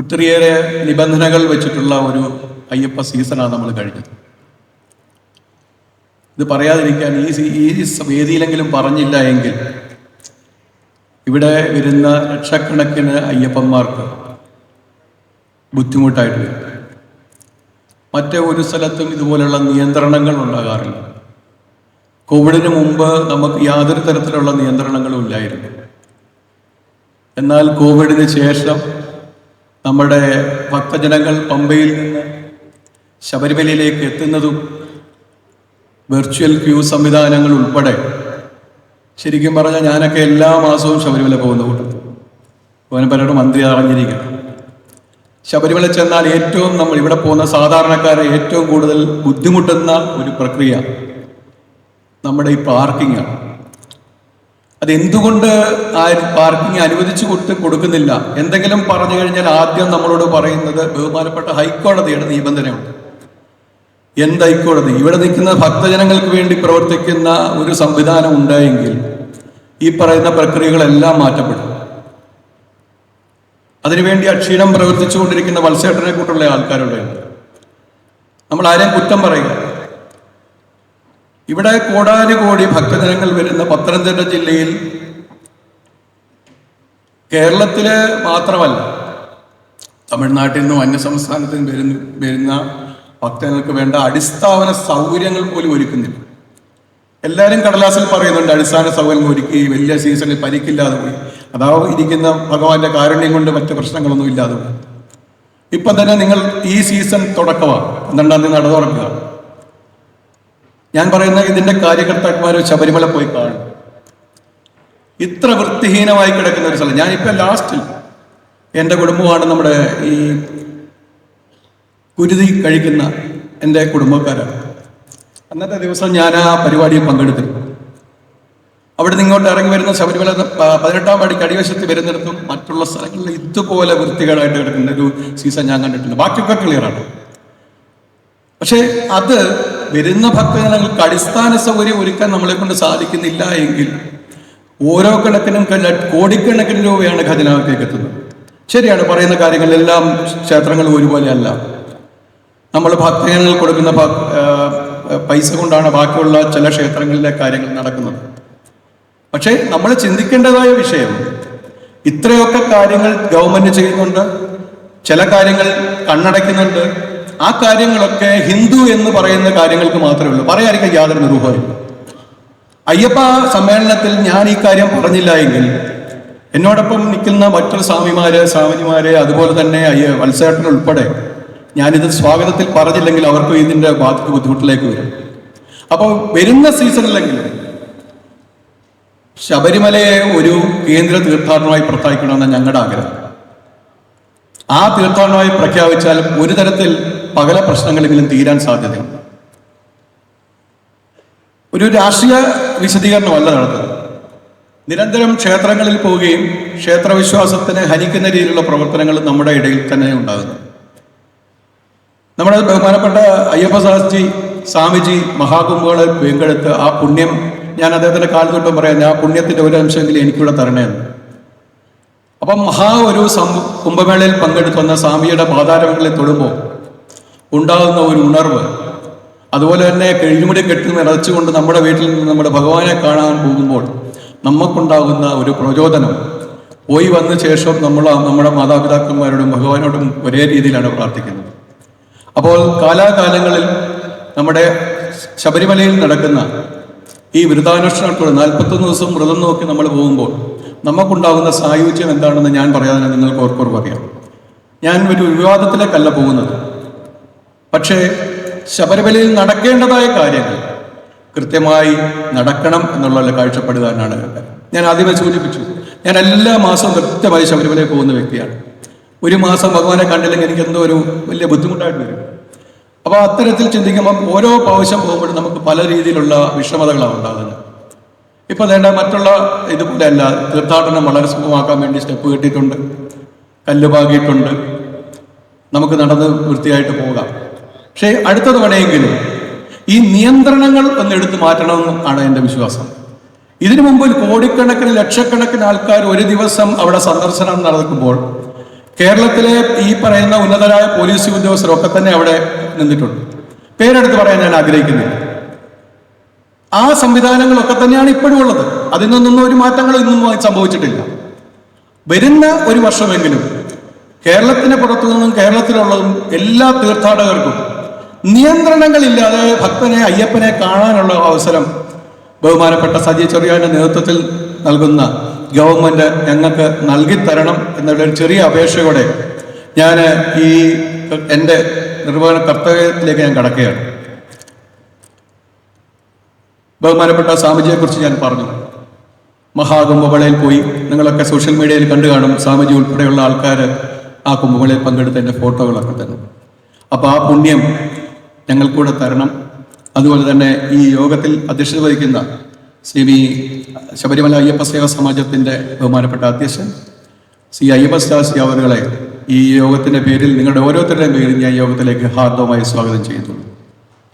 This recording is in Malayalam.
ഒത്തിരിയേറെ നിബന്ധനകൾ വെച്ചിട്ടുള്ള ഒരു അയ്യപ്പ സീസണാണ് നമ്മൾ കഴിഞ്ഞത്. ഇത് പറയാതിരിക്കാൻ ഈ ഈ വേദിയിലെങ്കിലും പറഞ്ഞില്ല എങ്കിൽ ഇവിടെ വരുന്ന ലക്ഷക്കണക്കിന് അയ്യപ്പന്മാർക്ക് ബുദ്ധിമുട്ടായിട്ട് വരും. മറ്റേ ഒരു സ്ഥലത്തും ഇതുപോലെയുള്ള നിയന്ത്രണങ്ങൾ ഉണ്ടാകാറില്ല. കോവിഡിന് മുമ്പ് നമുക്ക് യാതൊരു തരത്തിലുള്ള നിയന്ത്രണങ്ങളും ഇല്ലായിരുന്നു. എന്നാൽ കോവിഡിന് ശേഷം നമ്മുടെ ഭക്തജനങ്ങൾ പമ്പയിൽ നിന്ന് ശബരിമലയിലേക്ക് എത്തുന്നതും വെർച്വൽ ക്യൂ സംവിധാനങ്ങൾ ഉൾപ്പെടെ. ശരിക്കും പറഞ്ഞാൽ ഞാനൊക്കെ എല്ലാ മാസവും ശബരിമല പോകുന്ന കൂട്ടത്തിൽ. ഭുവനപരയുടെ മന്ത്രി അറിഞ്ഞിരിക്കണം. ശബരിമല ചെന്നാൽ ഏറ്റവും നമ്മൾ ഇവിടെ പോകുന്ന സാധാരണക്കാരെ ഏറ്റവും കൂടുതൽ ബുദ്ധിമുട്ടുന്ന ഒരു പ്രക്രിയ നമ്മുടെ ഈ പാർക്കിംഗ് ആണ്. അത് എന്തുകൊണ്ട് പാർക്കിംഗ് അനുവദിച്ചു കൊടുത്ത് കൊടുക്കുന്നില്ല? എന്തെങ്കിലും പറഞ്ഞു കഴിഞ്ഞാൽ ആദ്യം നമ്മളോട് പറയുന്നത് ബഹുമാനപ്പെട്ട ഹൈക്കോടതിയുടെ നിബന്ധനയുണ്ട്. എന്ത് ഹൈക്കോടതി? ഇവിടെ നിൽക്കുന്ന ഭക്തജനങ്ങൾക്ക് വേണ്ടി പ്രവർത്തിക്കുന്ന ഒരു സംവിധാനം ഉണ്ടായെങ്കിൽ ഈ പറയുന്ന പ്രക്രിയകളെല്ലാം മാറ്റപ്പെടും. അതിനുവേണ്ടി അക്ഷീണം പ്രവർത്തിച്ചുകൊണ്ടിരിക്കുന്ന വത്സേട്ടനെ കൂട്ടുള്ള ആൾക്കാരുടെ നമ്മൾ ആരെയും കുറ്റം പറയുക. ഇവിടെ കോടാനുകോടി ഭക്തജനങ്ങൾ വരുന്ന പത്തനംതിട്ട ജില്ലയിൽ കേരളത്തിൽ മാത്രമല്ല തമിഴ്നാട്ടിൽ നിന്നും അന്യ സംസ്ഥാനത്തിൽ വരുന്ന വരുന്ന ഭക്തജനങ്ങൾക്ക് വേണ്ട അടിസ്ഥാന സൗകര്യങ്ങൾ പോലും ഒരുക്കുന്നില്ല. എല്ലാവരും കടലാസിൽ പറയുന്നുണ്ട് അടിസ്ഥാന സൗകര്യങ്ങൾ ഒരുക്കി വലിയ സീസണിൽ പരിക്കില്ലാതെ പോയി. അതാ ഇരിക്കുന്ന ഭഗവാന്റെ കാരുണ്യം കൊണ്ട് മറ്റു പ്രശ്നങ്ങളൊന്നും ഇല്ലാതെ പോയി. ഇപ്പം തന്നെ നിങ്ങൾ ഈ സീസൺ തുടക്കമാണ് പന്ത്രണ്ടാം തീയതി നട തുറക്കുക ഞാൻ പറയുന്ന ഇതിന്റെ കാര്യകർത്താക്കന്മാർ ശബരിമല പോയി കാണും. ഇത്ര വൃത്തിഹീനമായി കിടക്കുന്ന ഒരു സ്ഥലം. ഞാനിപ്പോ ലാസ്റ്റിൽ എന്റെ കുടുംബമാണ് നമ്മുടെ ഈ കുരുതി കഴിക്കുന്ന എന്റെ കുടുംബക്കാരാണ്. അന്നത്തെ ദിവസം ഞാൻ ആ പരിപാടിയിൽ പങ്കെടുത്തിരുന്നു. അവിടെ നിന്ന് ഇങ്ങോട്ട് ഇറങ്ങി വരുന്ന ശബരിമല പതിനെട്ടാം പടിക്ക് അടിവശത്ത് വരുന്നിടത്തും മറ്റുള്ള സ്ഥലങ്ങളിൽ ഇതുപോലെ വൃത്തികേടായിട്ട് കിടക്കുന്ന ഒരു സീസൺ ഞാൻ കണ്ടിട്ടുണ്ട്. ബാക്കിയൊക്കെ ക്ലിയറാണ് പക്ഷേ അത് വരുന്ന ഭക്തജനങ്ങൾക്ക് അടിസ്ഥാന സൗകര്യം ഒരുക്കാൻ നമ്മളെ കൊണ്ട് സാധിക്കുന്നില്ല എങ്കിൽ ഓരോ കണക്കിനും കോടിക്കണക്കിന് രൂപയാണ് ഖജനാവിലേക്ക് എത്തുന്നത്. ശരിയാണ് പറയുന്ന കാര്യങ്ങളെല്ലാം ക്ഷേത്രങ്ങൾ ഒരുപോലെയല്ല. നമ്മൾ ഭക്തജനങ്ങൾ കൊടുക്കുന്ന പൈസ കൊണ്ടാണ് ബാക്കിയുള്ള ചില ക്ഷേത്രങ്ങളിലെ കാര്യങ്ങൾ നടക്കുന്നത്. പക്ഷേ നമ്മൾ ചിന്തിക്കേണ്ടതായ വിഷയം ഇത്രയൊക്കെ കാര്യങ്ങൾ ഗവൺമെന്റ് ചെയ്യുന്നുണ്ട് ചില കാര്യങ്ങൾ കണ്ണടയ്ക്കുന്നുണ്ട് ആ കാര്യങ്ങളൊക്കെ ഹിന്ദു എന്ന് പറയുന്ന കാര്യങ്ങൾക്ക് മാത്രമേ ഉള്ളൂ. പറയാതിരിക്കാൻ യാതൊരു നിരൂപമില്ല അയ്യപ്പ സമ്മേളനത്തിൽ ഞാൻ ഈ കാര്യം പറഞ്ഞില്ല എങ്കിൽ എന്നോടൊപ്പം നിൽക്കുന്ന മറ്റൊരു സ്വാമിമാര് സ്വാമിമാരെ അതുപോലെ തന്നെ അയ്യ വത്സേട്ടൻ ഉൾപ്പെടെ ഞാനിത് സ്വാഗതത്തിൽ പറഞ്ഞില്ലെങ്കിൽ അവർക്ക് ഇതിന്റെ ബാധിക്ക് ബുദ്ധിമുട്ടിലേക്ക് വരും. അപ്പോൾ വരുന്ന സീസണിലെങ്കിലും ശബരിമലയെ ഒരു കേന്ദ്ര തീർത്ഥാടനമായി പ്രഖ്യാപിക്കണമെന്ന് ഞങ്ങളുടെ ആഗ്രഹം. ആ തീർത്ഥാടനമായി പ്രഖ്യാപിച്ചാൽ ഒരു തരത്തിൽ പകല പ്രശ്നങ്ങളെങ്കിലും തീരാൻ സാധ്യതയുണ്ട്. ഒരു രാഷ്ട്രീയ വിശദീകരണമല്ല നടത്തുന്നത്. നിരന്തരം ക്ഷേത്രങ്ങളിൽ പോവുകയും ക്ഷേത്രവിശ്വാസത്തിനെ ഹനിക്കുന്ന രീതിയിലുള്ള പ്രവർത്തനങ്ങൾ നമ്മുടെ ഇടയിൽ തന്നെ ഉണ്ടാകുന്നു. നമ്മുടെ ബഹുമാനപ്പെട്ട അയ്യപ്പ സാസ്ജി സ്വാമിജി മഹാകുംഭങ്ങളിൽ പങ്കെടുത്ത് ആ പുണ്യം ഞാൻ അദ്ദേഹത്തിന്റെ കാലത്തോട്ടും തൊട്ടും പറയാം ആ പുണ്യത്തിന്റെ ഒരു അംശമെങ്കിലും എനിക്കിവിടെ തരണേന്ന് അപ്പം മഹാ ഒരു കുംഭമേളയിൽ പങ്കെടുക്കുന്ന സ്വാമിയുടെ പാതാരങ്ങളിൽ തൊടുമ്പോൾ ഉണ്ടാകുന്ന ഒരു ഉണർവ്. അതുപോലെ തന്നെ കഴിഞ്ഞുമുടി കെട്ടി നിറച്ചുകൊണ്ട് നമ്മുടെ വീട്ടിൽ നിന്ന് നമ്മുടെ ഭഗവാനെ കാണാൻ പോകുമ്പോൾ നമുക്കുണ്ടാകുന്ന ഒരു പ്രചോദനം. പോയി വന്ന ശേഷം നമ്മൾ നമ്മുടെ മാതാപിതാക്കന്മാരോടും ഭഗവാനോടും ഒരേ രീതിയിലാണ് പ്രാർത്ഥിക്കുന്നത്. അപ്പോൾ കാലാകാലങ്ങളിൽ നമ്മുടെ ശബരിമലയിൽ നടക്കുന്ന ഈ വ്രതാനുഷ്ഠാനത്തോട് നാൽപ്പത്തൊന്ന് ദിവസം വ്രതം നോക്കി നമ്മൾ പോകുമ്പോൾ നമുക്കുണ്ടാകുന്ന സായുജ്യം എന്താണെന്ന് ഞാൻ പറയാതെ നിങ്ങൾക്ക് ഓർക്കോർ പറയാം ഞാൻ ഒരു വിവാദത്തിലേക്കല്ല പോകുന്നത്. പക്ഷേ ശബരിമലയിൽ നടക്കേണ്ടതായ കാര്യങ്ങൾ കൃത്യമായി നടക്കണം എന്നുള്ള കാഴ്ചപ്പെടുവാനാണ് ഞാൻ ആദ്യമേ സൂചിപ്പിച്ചു ഞാൻ എല്ലാ മാസവും കൃത്യമായി ശബരിമലയിൽ പോകുന്ന വ്യക്തിയാണ്. ഒരു മാസം ഭഗവാനെ കണ്ടില്ലെങ്കിൽ എനിക്ക് എന്തോ ഒരു വലിയ ബുദ്ധിമുട്ടായിട്ട് വരും. അപ്പോൾ അത്തരത്തിൽ ചിന്തിക്കുമ്പോൾ ഓരോ പ്രാവശ്യം പോകുമ്പോഴും നമുക്ക് പല രീതിയിലുള്ള വിഷമതകളാണ് ഉണ്ടാകുന്നത്. ഇപ്പൊ വേണ്ട മറ്റുള്ള ഇതുപോലെ അല്ല തീർത്ഥാടനം വളരെ സുഖമാക്കാൻ വേണ്ടി സ്റ്റെപ്പ് കെട്ടിയിട്ടുണ്ട് കല്ല് പാകിയിട്ടുണ്ട്. നമുക്ക് നടന്ന് വൃത്തിയായിട്ട് പോകാം. പക്ഷേ അടുത്ത തവണയെങ്കിലും ഈ നിയന്ത്രണങ്ങൾ ഒന്ന് എടുത്തു മാറ്റണമെന്ന് ആണ് എന്റെ വിശ്വാസം. ഇതിനു മുമ്പിൽ കോടിക്കണക്കിന് ലക്ഷക്കണക്കിന് ആൾക്കാർ ഒരു ദിവസം അവിടെ സന്ദർശനം നടക്കുമ്പോൾ കേരളത്തിലെ ഈ പറയുന്ന ഉന്നതരായ പോലീസ് ഉദ്യോഗസ്ഥരൊക്കെ തന്നെ അവിടെ നിന്നിട്ടുണ്ട്. പേരെടുത്ത് പറയാൻ ഞാൻ ആഗ്രഹിക്കുന്നില്ല. ആ സംവിധാനങ്ങളൊക്കെ തന്നെയാണ് ഇപ്പോഴും ഉള്ളത്. അതിൽ നിന്നൊന്നും ഒരു മാറ്റങ്ങൾ ഇന്നും സംഭവിച്ചിട്ടില്ല. വരുന്ന ഒരു വർഷമെങ്കിലും കേരളത്തിന് പുറത്തു നിന്നും കേരളത്തിലുള്ളതും എല്ലാ തീർത്ഥാടകർക്കും നിയന്ത്രണങ്ങളില്ലാതെ ഭക്തനെ അയ്യപ്പനെ കാണാനുള്ള അവസരം ബഹുമാനപ്പെട്ട സജി ചെറിയാന്റെ നേതൃത്വത്തിൽ നൽകുന്ന ഗവൺമെന്റ് ഞങ്ങൾക്ക് നൽകിത്തരണം എന്നുള്ള ഒരു ചെറിയ അപേക്ഷയോടെ ഞാൻ ഈ എന്റെ നിർവഹണ കർത്തവ്യത്തിലേക്ക് ഞാൻ കടക്കുകയാണ്. ബഹുമാനപ്പെട്ട സ്വാമിജിയെക്കുറിച്ച് ഞാൻ പറഞ്ഞു. മഹാകുംഭമേളയിൽ പോയി നിങ്ങളൊക്കെ സോഷ്യൽ മീഡിയയിൽ കണ്ടു കാണും സ്വാമിജി ഉൾപ്പെടെയുള്ള ആൾക്കാർ ആ കുംഭമേളയിൽ പങ്കെടുത്തതിന്റെ ഫോട്ടോകളൊക്കെ തന്നു. അപ്പോൾ ആ പുണ്യം ഞങ്ങൾക്കൂടെ തരണം. അതുപോലെ തന്നെ ഈ യോഗത്തിൽ അധ്യക്ഷത വഹിക്കുന്ന ശ്രീ വി ശബരിമല അയ്യപ്പ സേവാ സമാജത്തിന്റെ ബഹുമാനപ്പെട്ട അധ്യക്ഷൻ ശ്രീ അയ്യപ്പ ശാസ്ത്രി അവരുകളെ ഈ യോഗത്തിന്റെ പേരിൽ നിങ്ങളുടെ ഓരോരുത്തരുടെയും പേരിൽ ഞാൻ യോഗത്തിലേക്ക് ഹാർദവമായി സ്വാഗതം ചെയ്യുന്നു.